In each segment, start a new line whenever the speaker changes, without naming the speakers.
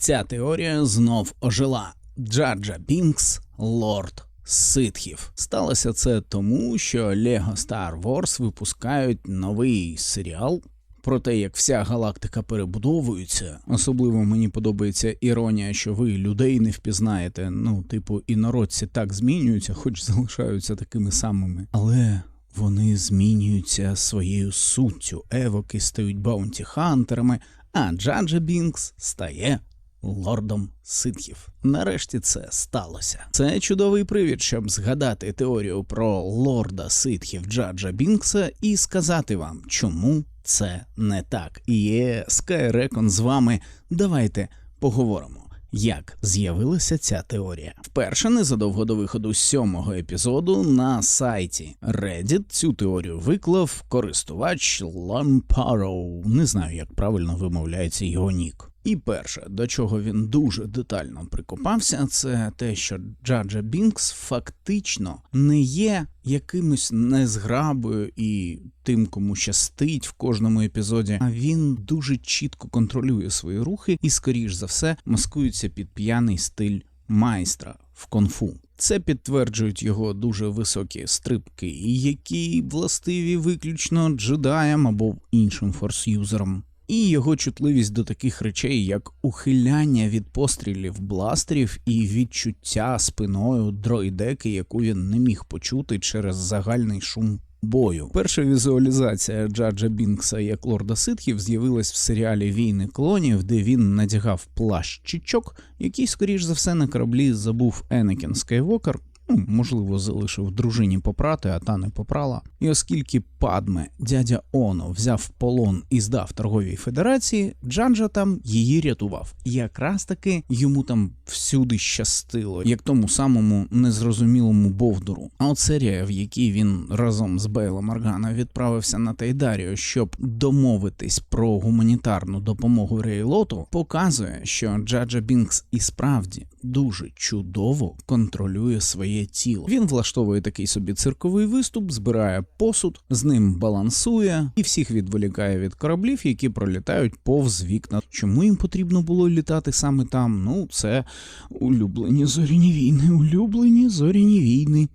Ця теорія знов ожила. Джаджа Бінкс, лорд ситхів. Сталося це тому, що Lego Star Wars випускають новий серіал. Про те, як вся галактика перебудовується, особливо мені подобається іронія, що ви людей не впізнаєте. Ну, типу, інородці так змінюються, хоч залишаються такими самими. Але вони змінюються своєю суттю. Евоки стають баунті хантерами, а Джаджа Бінкс стає лордом ситхів. Нарешті це сталося. Це чудовий привід, щоб згадати теорію про лорда ситхів Джаджа Бінкса і сказати вам, чому це не так. Є Скайрекон з вами. Давайте поговоримо. Як з'явилася ця теорія? Вперше незадовго до виходу сьомого епізоду на сайті Reddit цю теорію виклав користувач Lamparrow. Не знаю, як правильно вимовляється його нік. І перше, до чого він дуже детально прикопався, це те, що Джаджа Бінкс фактично не є якимось незграбою і тим, кому щастить в кожному епізоді, а він дуже чітко контролює свої рухи і, скоріш за все, маскується під п'яний стиль майстра в конфу. Це підтверджують його дуже високі стрибки, які властиві виключно джедаям або іншим форс-юзерам і його чутливість до таких речей, як ухиляння від пострілів бластерів і відчуття спиною дроїдеки, яку він не міг почути через загальний шум. Бою перша візуалізація Джаджа Бінкса як лорда ситхів з'явилась в серіалі Війни клонів, де він надягав плащ чічок, який, скоріш за все, на кораблі забув Енекін Скайвокер, ну, можливо, залишив дружині попрати, а та не попрала. І оскільки Падме, дядя Оно, взяв полон і здав торговій федерації, Джаджа там її рятував. Якраз таки йому там всюди щастило, як тому самому незрозумілому Бовдуру. А от серія, в якій він разом з Бейлом Моргана відправився на Тайдарію, щоб домовитись про гуманітарну допомогу Рейлоту, показує, що Джаджа Бінкс і справді дуже чудово контролює своє тіло. Він влаштовує такий собі цирковий виступ, збирає посуд, з ним балансує і всіх відволікає від кораблів, які пролітають повз вікна. Чому їм потрібно було літати саме там? Ну, це улюблені зоряні війни, улюблені зоряні війни.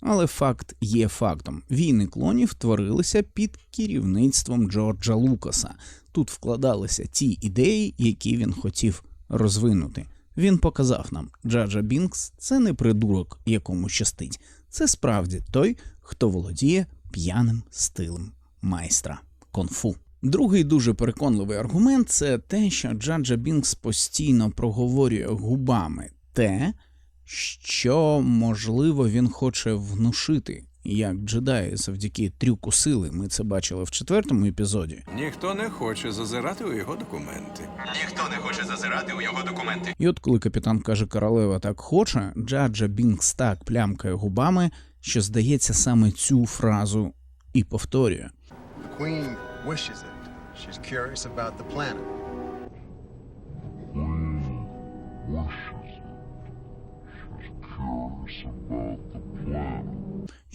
Але факт є фактом: війни клонів творилися під керівництвом Джорджа Лукаса. Тут вкладалися ті ідеї, які він хотів розвинути. Він показав нам, Джаджа Бінкс це не придурок, якому щастить. Це справді той, хто володіє п'яним стилем майстра конфу. Другий дуже переконливий аргумент це те, що Джаджа Бінкс постійно проговорює губами те, що можливо він хоче внушити. Як джедаї завдяки трюку сили, ми це бачили в четвертому епізоді.
Ніхто не хоче зазирати у його документи.
Ніхто не хоче зазирати у його документи.
І от коли капітан каже, королева так хоче, Джаджа Бінкс так плямкає губами, що здається саме цю фразу і повторює.
The Queen wishes it. She's curious about the planet.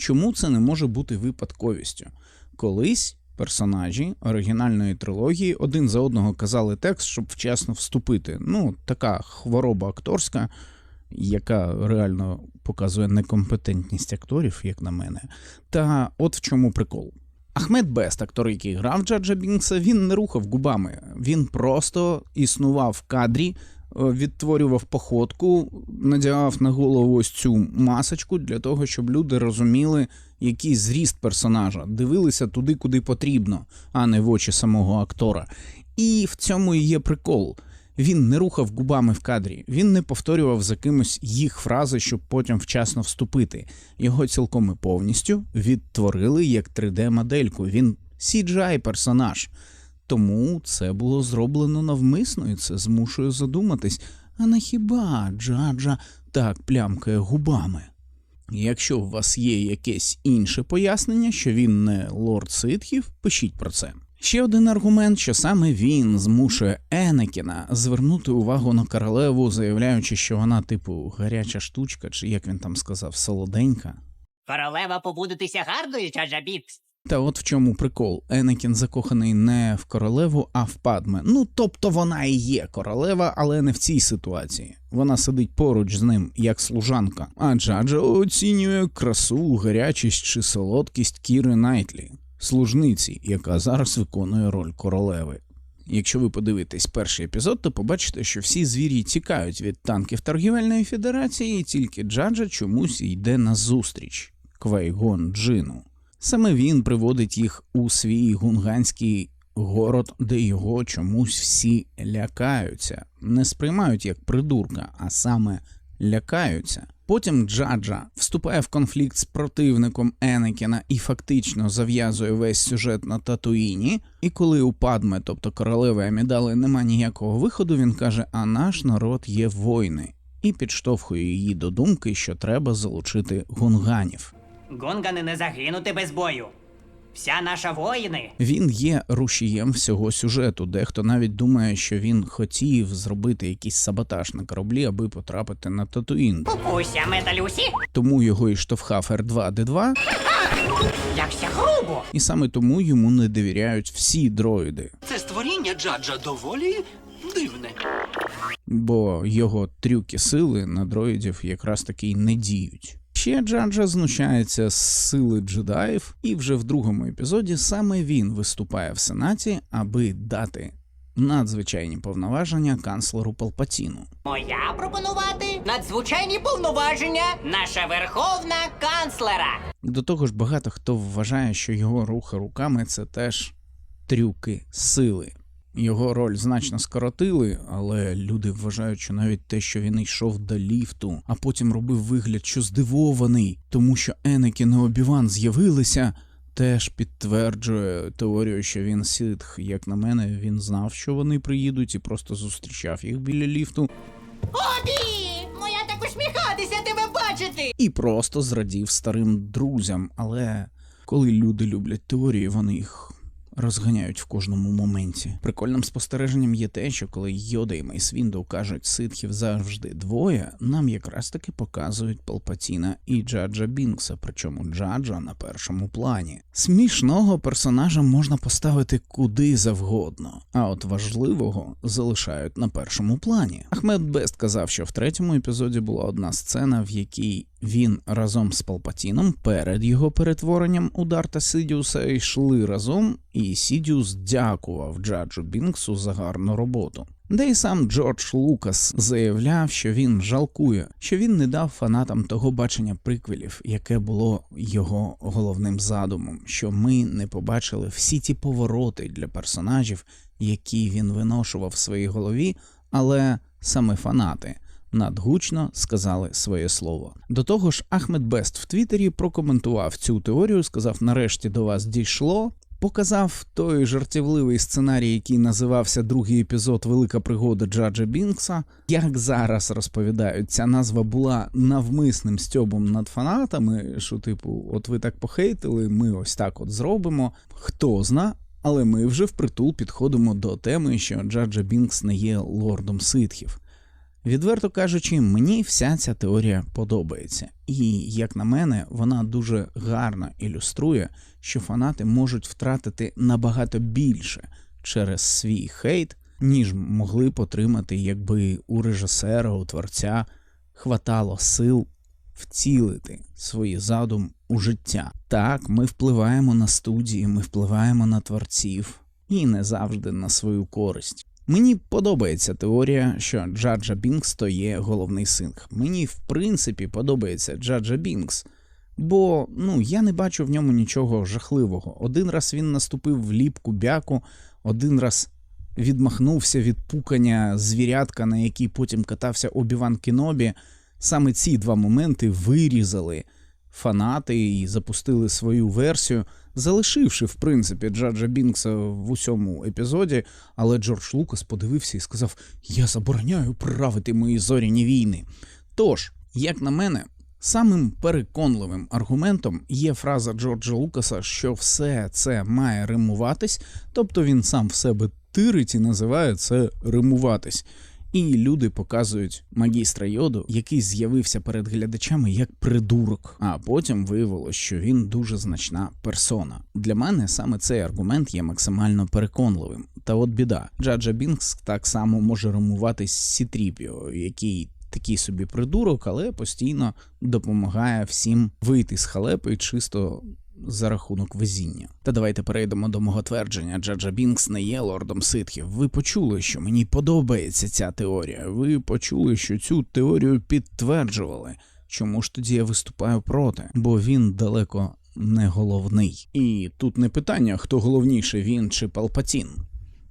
Чому це не може бути випадковістю? Колись персонажі оригінальної трилогії один за одного казали текст, щоб вчасно вступити. Ну, така хвороба акторська, яка реально показує некомпетентність акторів, як на мене. Та от в чому прикол. Ахмед Бест, актор, який грав Джаджа Бінкса, він не рухав губами, він просто існував в кадрі, відтворював походку, надягав на голову ось цю масочку для того, щоб люди розуміли, який зріст персонажа, дивилися туди, куди потрібно, а не в очі самого актора. І в цьому і є прикол. Він не рухав губами в кадрі, він не повторював за кимось їх фрази, щоб потім вчасно вступити. Його цілком і повністю відтворили як 3D-модельку. Він CGI персонаж. Тому це було зроблено навмисно, і це змушує задуматись. А на хіба Джаджа так плямкає губами? Якщо у вас є якесь інше пояснення, що він не лорд ситхів, пишіть про це. Ще один аргумент, що саме він змушує Енекіна звернути увагу на королеву, заявляючи, що вона, типу, гаряча штучка, чи як він там сказав, солоденька.
Королева побудетеся гарною, Джаджа Бінкс.
Та от в чому прикол. Енекін закоханий не в королеву, а в Падме. Ну тобто вона і є королева, але не в цій ситуації. Вона сидить поруч з ним як служанка, а Джаджа оцінює красу, гарячість чи солодкість Кіри Найтлі, служниці, яка зараз виконує роль королеви. Якщо ви подивитесь перший епізод, то побачите, що всі звірі тікають від танків торгівельної федерації, і тільки Джаджа чомусь йде на зустріч Квайгон Джину. Саме він приводить їх у свій гунганський город, де його чомусь всі лякаються, не сприймають як придурка, а саме лякаються. Потім Джаджа вступає в конфлікт з противником Енекіна і фактично зав'язує весь сюжет на Татуїні. І коли у Падме, тобто королеви Амідали, нема ніякого виходу, він каже: А наш народ є воїни, і підштовхує її до думки, що треба залучити гунганів.
Гонгани не загинути без бою. Вся наша воїни.
Він є рушієм всього сюжету. Дехто навіть думає, що він хотів зробити якийсь саботаж на кораблі, аби потрапити на Татуїн.
Уся металюсі,
Тому його і штовхав Р2Д2,
якся грубо.
і саме тому йому не довіряють всі дроїди,
Це створіння Джаджа доволі дивне.
бо його трюки сили на дроїдів якраз таки й не діють. Ще Джаджа знущається з сили джедаїв, і вже в другому епізоді саме він виступає в сенаті, аби дати надзвичайні повноваження канцлеру Палпатіну.
Моя пропонувати надзвичайні повноваження наша верховна канцлера.
До того ж, багато хто вважає, що його рухи руками це теж трюки сили. Його роль значно скоротили, але люди вважають, що навіть те, що він йшов до ліфту, а потім робив вигляд, що здивований, тому що Енекін і Обіван з'явилися, теж підтверджує теорію, що він ситх. Як на мене, він знав, що вони приїдуть, і просто зустрічав їх біля ліфту,
Обі! Моя так усміхатися тебе бачити.
і просто зрадів старим друзям. Але коли люди люблять теорії, вони їх розганяють в кожному моменті. Прикольним спостереженням є те, що коли Йода і Мейс Віндоу кажуть ситхів завжди двоє, нам якраз таки показують Палпатіна і Джаджа Бінкса, причому Джаджа на першому плані. Смішного персонажа можна поставити куди завгодно, а от важливого залишають на першому плані. Ахмед Бест казав, що в третьому епізоді була одна сцена, в якій він разом з Палпатіном перед його перетворенням у Дарта Сидіуса йшли разом, і Сідіус дякував Джаджу Бінксу за гарну роботу. Де й сам Джордж Лукас заявляв, що він жалкує, що він не дав фанатам того бачення приквелів, яке було його головним задумом, що ми не побачили всі ті повороти для персонажів, які він виношував в своїй голові, але саме фанати надгучно сказали своє слово. До того ж, Ахмед Бест в Твіттері прокоментував цю теорію, сказав: нарешті до вас дійшло. Показав той жартівливий сценарій, який називався другий епізод Велика пригода Джаджа Бінкса. Як зараз розповідають, ця назва була навмисним стьобом над фанатами, що, типу, от ви так похейтили, ми ось так от зробимо. Хто зна, але ми вже впритул підходимо до теми, що Джаджа Бінкс не є лордом ситхів. Відверто кажучи, мені вся ця теорія подобається, і, як на мене, вона дуже гарно ілюструє, що фанати можуть втратити набагато більше через свій хейт, ніж могли б отримати, якби у режисера, у творця хватало сил втілити свої задум у життя. Так, ми впливаємо на студії, ми впливаємо на творців і не завжди на свою користь. Мені подобається теорія, що Джаджа Бінкс то є головний синг. Мені в принципі подобається Джаджа Бінкс, бо ну я не бачу в ньому нічого жахливого. Один раз він наступив в ліпку бяку, один раз відмахнувся від пукання звірятка, на якій потім катався Обіван Кінобі. Саме ці два моменти вирізали фанати і запустили свою версію, залишивши, в принципі, Джаджа Бінкса в усьому епізоді, але Джордж Лукас подивився і сказав: Я забороняю правити мої зоряні війни. Тож, як на мене, самим переконливим аргументом є фраза Джорджа Лукаса, що все це має римуватись, тобто він сам в себе тирить і називає це римуватись. І люди показують магістра йоду, який з'явився перед глядачами як придурок. А потім виявилось, що він дуже значна персона. Для мене саме цей аргумент є максимально переконливим. Та от біда, Джаджа Бінкс так само може римувати з Сітріпіо, який такий собі придурок, але постійно допомагає всім вийти з халепи чисто за рахунок везіння. Та давайте перейдемо до мого твердження. Джаджа Бінкс не є лордом ситхів. Ви почули, що мені подобається ця теорія. Ви почули, що цю теорію підтверджували. Чому ж тоді я виступаю проти? Бо він далеко не головний. І тут не питання, хто головніше, він чи Палпатін.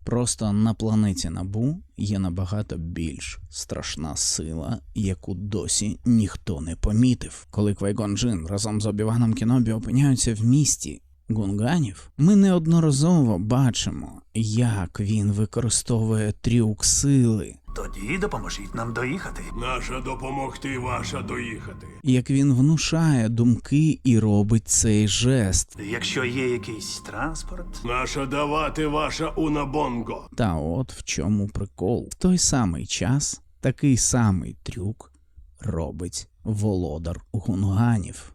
Просто на планеті Набу є набагато більш страшна сила, яку досі ніхто не помітив. Коли Квайгон Джин разом з Обіваном Кенобі опиняються в місті гунганів, ми неодноразово бачимо, як він використовує трюк сили,
Тоді допоможіть нам доїхати.
Наша допомогти, ваша доїхати.
як він внушає думки і робить цей жест.
Якщо є якийсь транспорт,
Наша давати, ваша унабонго.
Та от в чому прикол. В той самий час такий самий трюк робить володар гунганів.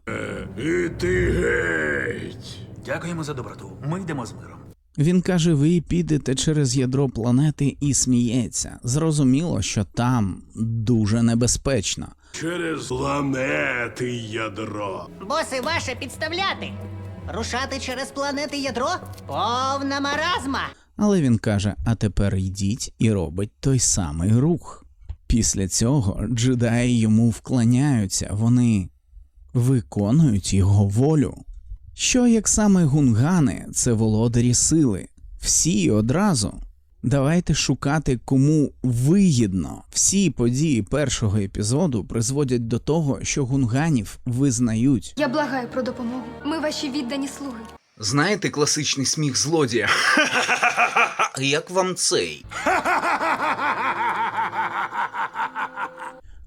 Іти геть.
дякуємо за доброту. Ми йдемо з миром.
Він каже: ви підете через ядро планети і сміється. Зрозуміло, що там дуже небезпечно.
Через планети ядро.
Боси ваше підставляти. Рушати через планети ядро повна маразма.
Але він каже: а тепер йдіть і робить той самий рух. Після цього джедаї йому вклоняються, вони виконують його волю. Що як саме гунгани це володарі сили, всі одразу. Давайте шукати, кому вигідно. Всі події першого епізоду призводять до того, що гунганів визнають.
Я благаю про допомогу. Ми ваші віддані слуги.
Знаєте класичний сміх злодія? Як вам цей?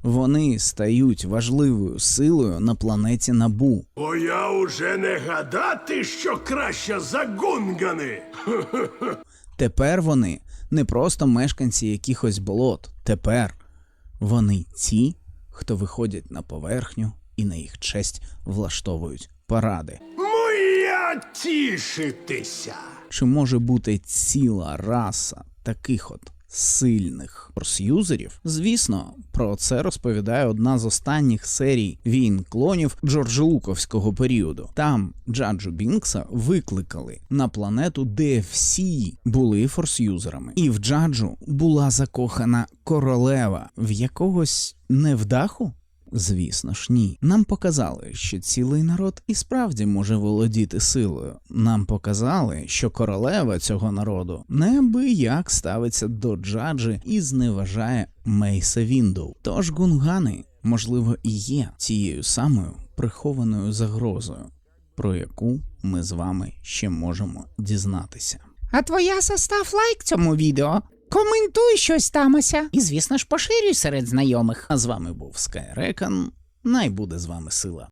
Вони стають важливою силою на планеті Набу.
Бо я уже не гадати, що краще за гунгани.
Тепер вони не просто мешканці якихось болот. Тепер вони ті, хто виходять на поверхню і на їх честь влаштовують паради.
Моя тішитися.
Чи може бути ціла раса таких от сильних форс-юзерів? Звісно, про це розповідає одна з останніх серій війн клонів Джорджелуковського періоду. Там Джаджу Бінкса викликали на планету, де всі були форс-юзерами, і в Джаджу була закохана королева в якогось невдаху. Звісно ж, ні. Нам показали, що цілий народ і справді може володіти силою. Нам показали, що королева цього народу неабияк ставиться до джаджі і зневажає Мейса Віндоу. Тож гунгани, можливо, і є тією самою прихованою загрозою, про яку ми з вами ще можемо дізнатися.
А твоя состав лайк цьому відео. Коментуй щось тамося. І, звісно ж, поширюй серед знайомих.
А з вами був Скайрекан. Най буде з вами сила.